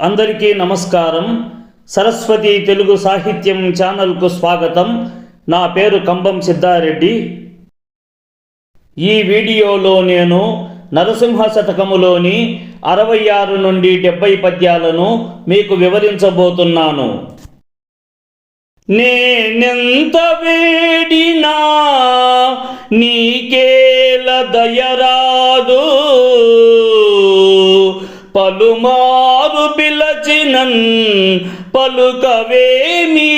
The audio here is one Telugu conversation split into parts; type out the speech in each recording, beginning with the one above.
అందరికీ నమస్కారం. సరస్వతి తెలుగు సాహిత్యం ఛానల్కు స్వాగతం. నా పేరు కంబం సిద్ధారెడ్డి. ఈ వీడియోలో నేను నరసింహ శతకములోని అరవై ఆరు నుండి డెబ్బై పద్యాలను మీకు వివరించబోతున్నాను. నేనెంత వేడినా నీకేల దయరాదు పలుమా నన్ పలుకవేమి?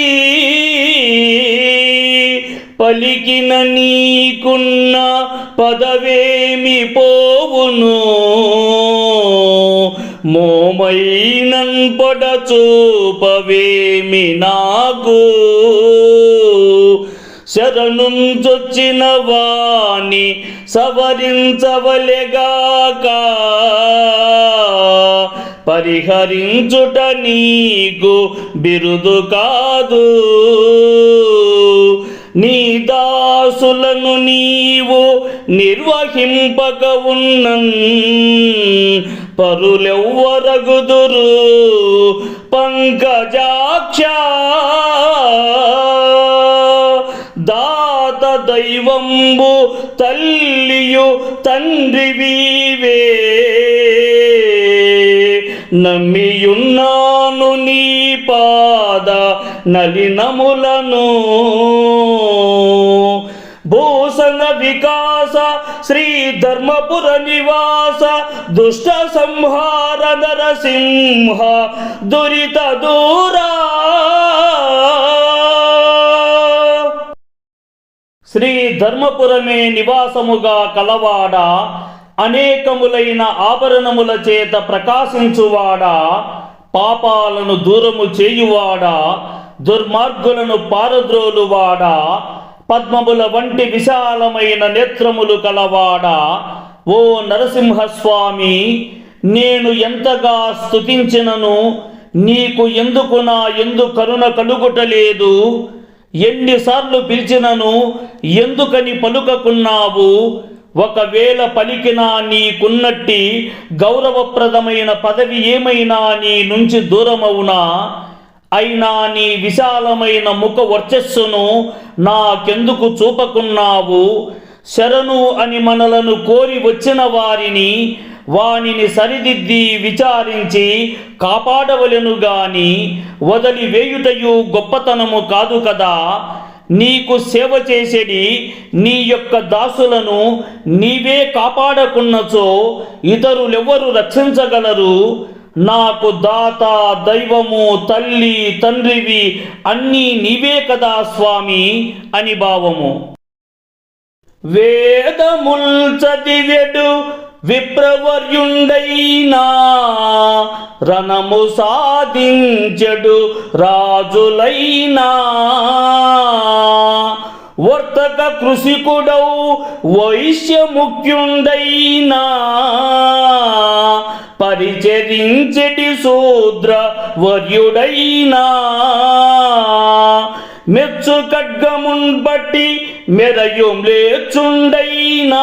పలికిన నీకున్న పదవేమి పోవును? మోమైనన్ పడచూపవేమి నాకు? శరణుంచొచ్చిన వాణి సవరించవలెగాక. పరిహరించుట నీకు బిరుదు కాదు. నీ దాసులను నీవు నిర్వహింపక ఉన్నన్ పరులెవ్వరగుదురు పంకజాక్ష. తాత దైవంబు తల్లియు తండ్రివీవే నమ్మియున్నాను నీ పాద నలినములను. భూషణ వికాస శ్రీ ధర్మపుర నివాస దుష్ట సంహార నరసింహ దురిత దూరా. శ్రీ ధర్మపురమే నివాసముగా కలవాడ అనేకములైన ఆభరణముల చేత ప్రకాశించువాడా పాపాలను దూరము చేయువాడా దుర్మార్గులను పారద్రోలువాడా పద్మముల వంటి విశాలమైన నేత్రములు కలవాడా. ఓ నరసింహస్వామి నేను ఎంతగా స్తుతించినను నీకు ఎందుకు నా ఎందు కరుణ కలుగుటలేదు? ఎన్నిసార్లు పిలిచినను ఎందుకని పలుకకున్నావు? ఒకవేళ పలికినా నీకున్నట్టి గౌరవప్రదమైన పదవి ఏమైనా నీ నుంచి దూరమవునా? అయినా నీ విశాలమైన ముఖ వర్చస్సును నాకెందుకు చూపకున్నావు? శరణు అని మనలను కోరి వచ్చిన వారిని వానిని సరిదిద్ది విచారించి కాపాడవలెను గాని వదిలి వేయుటయు గొప్పతనము కాదు కదా. నీకు సేవ చేసేడి నీ యొక్క దాసులను నీవే కాపాడకున్నచో ఇతరులెవ్వరు రక్షించగలరు. నాకు దాత దైవము తల్లి తండ్రివి అన్నీ నీవే కదా స్వామి అని భావము. వేదముల్ చదివెడు విప్రవర్యుండైనా రణము సాధించెడు రాజులైనా. వర్తక కృషికుడౌ వైశ్యముఖ్యుండైనా. పరిచరించటి శూద్ర వర్యుడైనా మెచ్చు ఖడ్గమున్ బట్టి మెరయుం లేచుండైనా.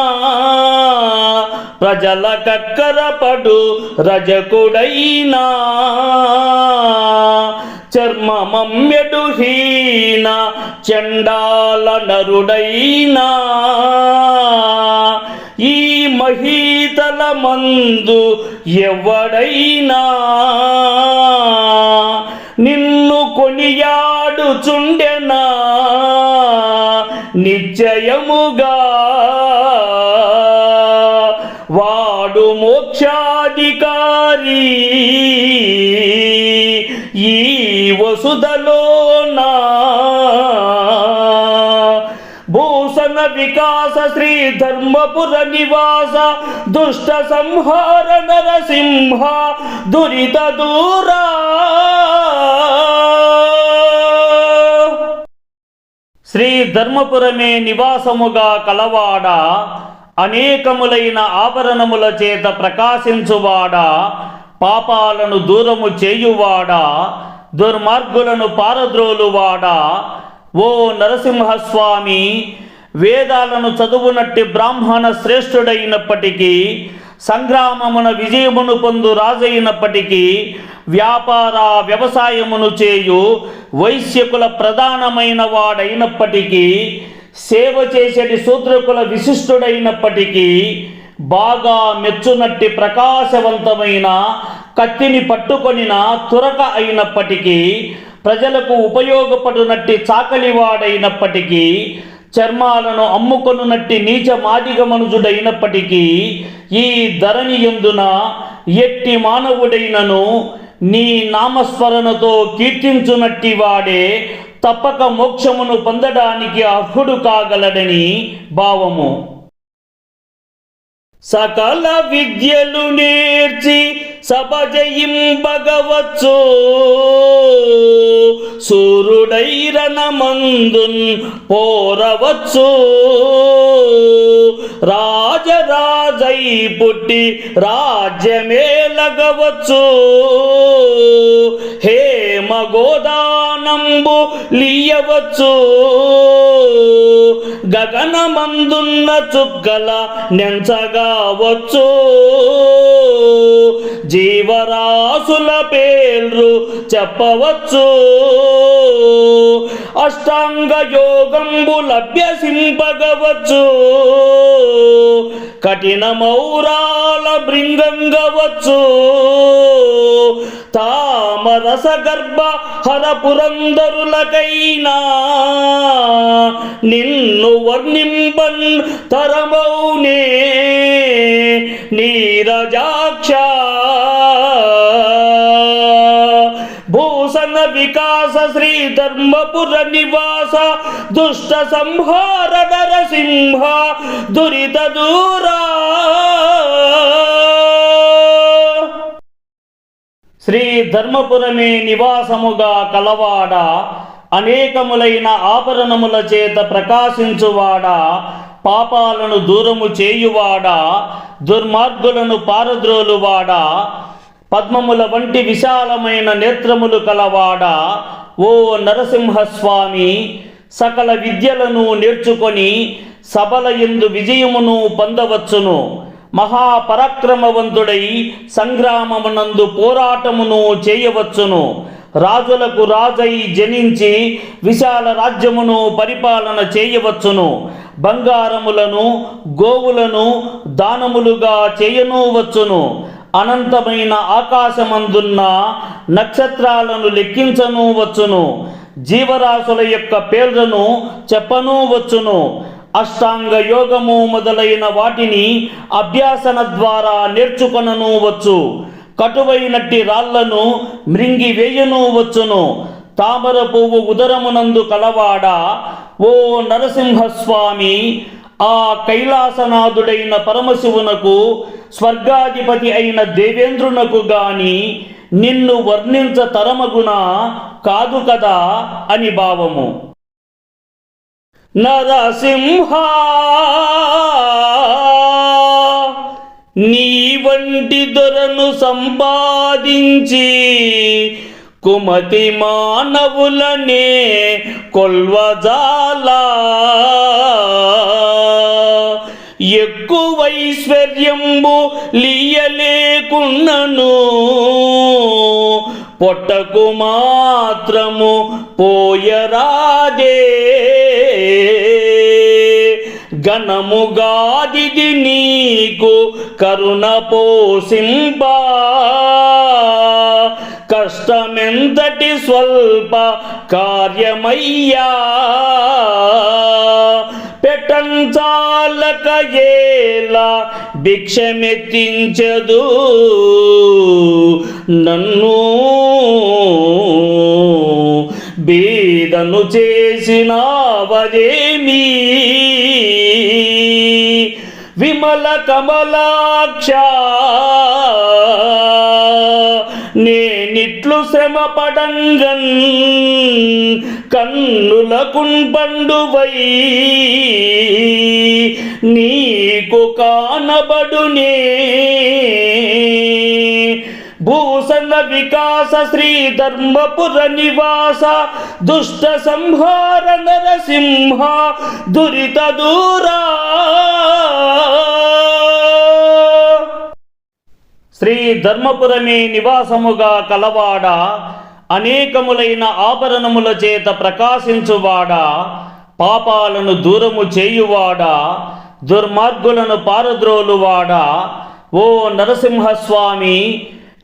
ప్రజల కక్కరపడు రజకుడైనా. చర్మమమ్యడుహీన చండాల నరుడైనా. ఈ మహీతల మందు ఎవడైనా. నిన్ను కొనియాడుచుండెనా నిశ్చయముగా మోక్షాధికారి. ఈ వసుదలోనా భూషణ వికాస శ్రీ ధర్మపుర నివాస దుష్ట సంహార నరసింహ దురిత దూరా. శ్రీ ధర్మపురమే నివాసముగా కలవాడ అనేకములైన ఆభరణముల చేత ప్రకాశించువాడా పాపాలను దూరము చేయువాడా దుర్మార్గులను పారద్రోలువాడా. ఓ నరసింహస్వామి వేదాలను చదువునట్టి బ్రాహ్మణ శ్రేష్ఠుడైనప్పటికీ సంగ్రామమున విజయమును పొందు రాజైనప్పటికీ వ్యాపార వ్యవసాయమును చేయు వైశ్యకుల ప్రధానమైన వాడైనప్పటికీ సేవ చేసేటి శూద్రకుల విశిష్టుడైనప్పటికీ బాగా మెచ్చునట్టి ప్రకాశవంతమైన కత్తిని పట్టుకొనిన తురక అయినప్పటికీ ప్రజలకు ఉపయోగపడునట్టి చాకలివాడైనప్పటికీ చర్మాలను అమ్ముకొనున్నట్టి నీచ మాదిగ మనుజుడైనప్పటికీ ఈ ధరణి ఎందున ఎట్టి మానవుడైనను నీ నామస్మరణతో కీర్తించునట్టి వాడే తప్పక మోక్షమును పొందడానికి అర్హుడు కాగలడని భావము. సకల విద్యలు నేర్చి సభజయింపగవచ్చు జయింపగవచ్చు. పోరవచ్చు. రాజరాజై పుట్టి రాజ్యమేలగవచ్చు హేమ గోదానంబు లీయవచ్చు. గగనమందున్న చుక్కల నెంచగావచ్చు. జీవరాశుల పేర్లు చెప్పవచ్చు. అష్టాంగ యోగంబు లభ్యసింపగవచ్చు. కఠిన మౌరాల బృంగంగవచ్చు తామరస గర్భ హర పురందరులకైనా నిన్ను వర్ణింపన్ తరమౌనే. నీరజా భూషణ వికాస శ్రీ ధర్మపుర నివాస దుష్ట సంహార నరసింహ దురిత దూరా. శ్రీ ధర్మపురమే నివాసముగా కలవాడ అనేకములైన ఆభరణముల చేత ప్రకాశించువాడా పాపాలను దూరము చేయువాడా దుర్మార్గులను పారద్రోలువాడా పద్మముల వంటి విశాలమైన నేత్రములు కలవాడ ఓ నరసింహస్వామి సకల విద్యలను నేర్చుకొని సబల ఎందు విజయమును పొందవచ్చును. మహాపరాక్రమవంతుడై సంగ్రామమునందు పోరాటమును చేయవచ్చును. రాజులకు రాజై జనించి విశాల రాజ్యమును పరిపాలన చేయవచ్చును. బంగారములను గోవులను దానములుగా చేయనూవచ్చును వచ్చును. అనంతమైన ఆకాశమందున్న నక్షత్రాలను లెక్కించను వచ్చును. జీవరాశుల యొక్క పేర్లను చెప్పను వచ్చును. అష్టాంగ యోగము మొదలైన వాటిని అభ్యాసన ద్వారా నేర్చుకొనను వచ్చు. కటువైనట్టి రాళ్ళను మృంగి వేయను వచ్చును. తామర పువ్వు ఉదరమునందు కలవాడా? ఓ నరసింహస్వామి ఆ కైలాసనాథుడైన పరమశివునకు స్వర్గాధిపతి అయిన దేవేంద్రునకు గాని నిన్ను వర్ణించ తరమగుణ కాదు కదా అని భావము. నరసింహ! నీ వంటి దొరను సంపాదించి కుమతి మానవులనే కొల్వజాలా! ఎక్కువైశ్వర్యంబు లీయలేకున్నను పొట్టకు మాత్రము పోయరాదే. ఘనముగాదిది నీకు కరుణ పోసింపా. కష్టమెంతటి స్వల్ప కార్యమయ్యా. పెట్టంచాలక ఏలా భిక్షమెత్తించదు. నన్ను బీదను చేసినావదేమీ విమల కమలాక్ష. నేనిట్లు శ్రమ పడంగన్ కన్నులకున్ నీకు కానబడునే. భూసన వికాస శ్రీ ధర్మపుర నివాస దుష్ట సంహార నరసింహ దురిత దూరా. శ్రీ ధర్మపురమే నివాసముగా కలవాడ అనేకములైన ఆభరణముల చేత ప్రకాశించువాడా పాపాలను దూరము చేయువాడా దుర్మార్గులను పారద్రోలువాడా. ఓ నరసింహస్వామి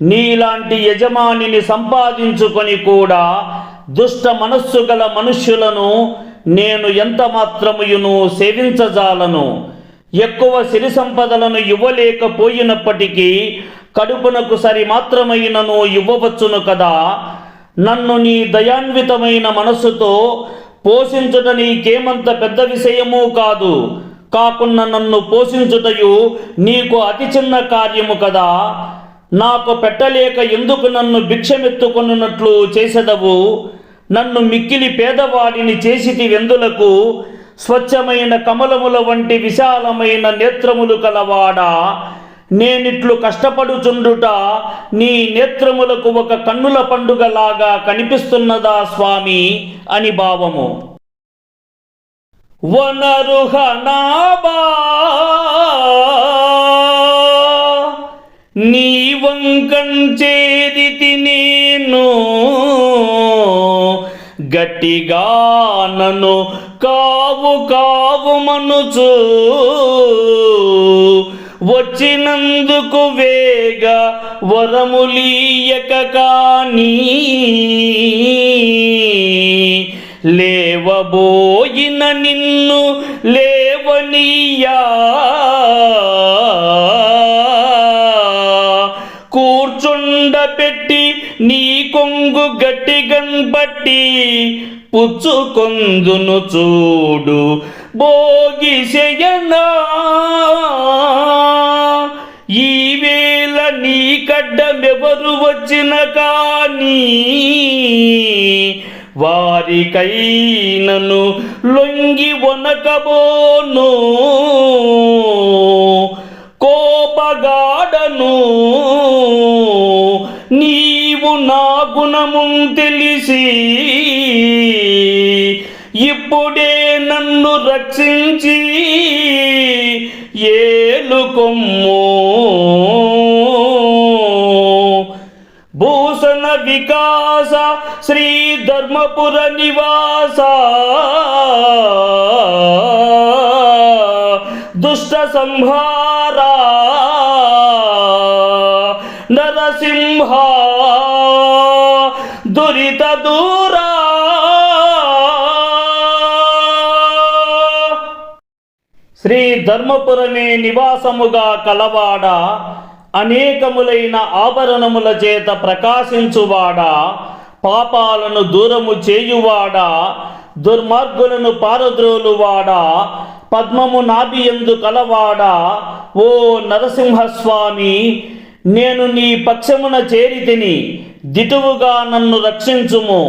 నీలాంటి యజమానిని సంపాదించుకొని కూడా దుష్ట మనస్సు గల మనుష్యులను నేను ఎంత మాత్రముయును సేవించజాలను. ఎక్కువ సిరి సంపదలను ఇవ్వలేకపోయినప్పటికీ కడుపునకు సరి మాత్రమైనను ఇవ్వవచ్చును కదా. నన్ను నీ దయాన్వితమైన మనస్సుతో పోషించుట నీకేమంత పెద్ద విషయమూ కాదు. కాకున్న నన్ను పోషించుటయు నీకు అతి చిన్న కార్యము కదా. నాకు పెట్టలేక ఎందుకు నన్ను భిక్షమెత్తుకొనున్నట్లు చేసెదవు? నన్ను మిక్కిలి పేదవాడిని చేసిటి వెందులకు స్వచ్ఛమైన కమలముల వంటి విశాలమైన నేత్రములు కలవాడా? నేనిట్లు కష్టపడుచుండుట నీ నేత్రములకు ఒక కన్నుల పండుగలాగా కనిపిస్తున్నదా స్వామి అని భావము. వనరుహనాబా నీ వంకంచేది నేను గట్టిగా నన్ను కావు కావు మనుచు వచ్చినందుకు వేగ వరములీయక కానీ లేవబోయిన నిన్ను లేవనీయా. కూర్చుండబెట్టి నీ కొంగు గట్టిగన్ బట్టి పుచ్చుకొందును చూడు. భోగిశయనా ఈ వేళ నీ కడ్డమెవరు వచ్చిన కానీ వారికైనను లొంగి వనకబోను. కోపగాడను నీవు నా గుణము తెలిసి ఇప్పుడే నన్ను రక్షించి ఏలుకొమ్ము. భూషణ వికాస శ్రీ ధర్మపుర నివాస. దుష్ట సంహారా. నరసింహ. దురిత దూర శ్రీ ధర్మపురమే నివాసముగా కలవాడ అనేకములైన ఆభరణముల చేత ప్రకాశించువాడా పాపాలను దూరము చేయువాడా దుర్మార్గులను పారద్రోలువాడా పద్మము నాభియందు కలవాడా ఓ నరసింహస్వామి నేను నీ పక్షమున చేరితిని దిటువుగా నన్ను రక్షించుము.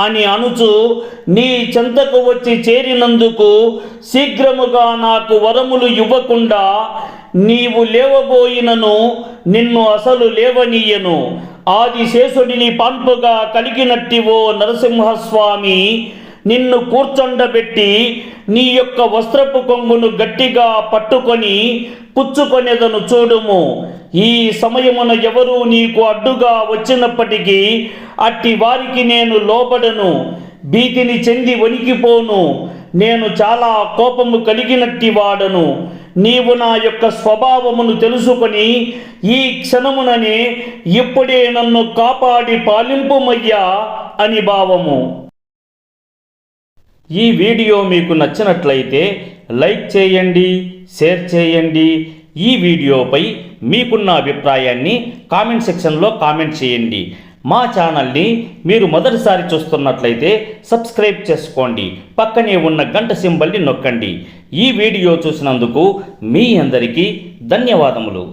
అని అనుచు నీ చెంతకు వచ్చి చేరినందుకు శీఘ్రముగా నాకు వరములు ఇవ్వకుండా నీవు లేవబోయినను నిన్ను అసలు లేవనీయను. ఆదిశేషుడిని పాన్పుగా కలిగినట్టివో నరసింహస్వామి నిన్ను కూర్చొండబెట్టి నీ యొక్క వస్త్రపు కొంగును గట్టిగా పట్టుకొని పుచ్చుకొనేదను చూడుము. ఈ సమయమున ఎవరు నీకు అడ్డుగా వచ్చినప్పటికీ అట్టి వారికి నేను లోబడను. భీతిని చెంది వణికిపోను. నేను చాలా కోపము కలిగినట్టి వాడను. నీవు నా యొక్క స్వభావమును తెలుసుకొని ఈ క్షణముననే ఇప్పుడే నన్ను కాపాడి పాలింపుమయ్యా అని భావము. ఈ వీడియో మీకు నచ్చినట్లయితే లైక్ చేయండి షేర్ చేయండి. ఈ వీడియోపై మీకున్న అభిప్రాయాన్ని కామెంట్ సెక్షన్లో కామెంట్ చేయండి. మా ఛానల్ని మీరు మొదటిసారి చూస్తున్నట్లయితే సబ్స్క్రైబ్ చేసుకోండి. పక్కనే ఉన్న గంట సింబల్ని నొక్కండి. ఈ వీడియో చూసినందుకు మీ అందరికీ ధన్యవాదములు.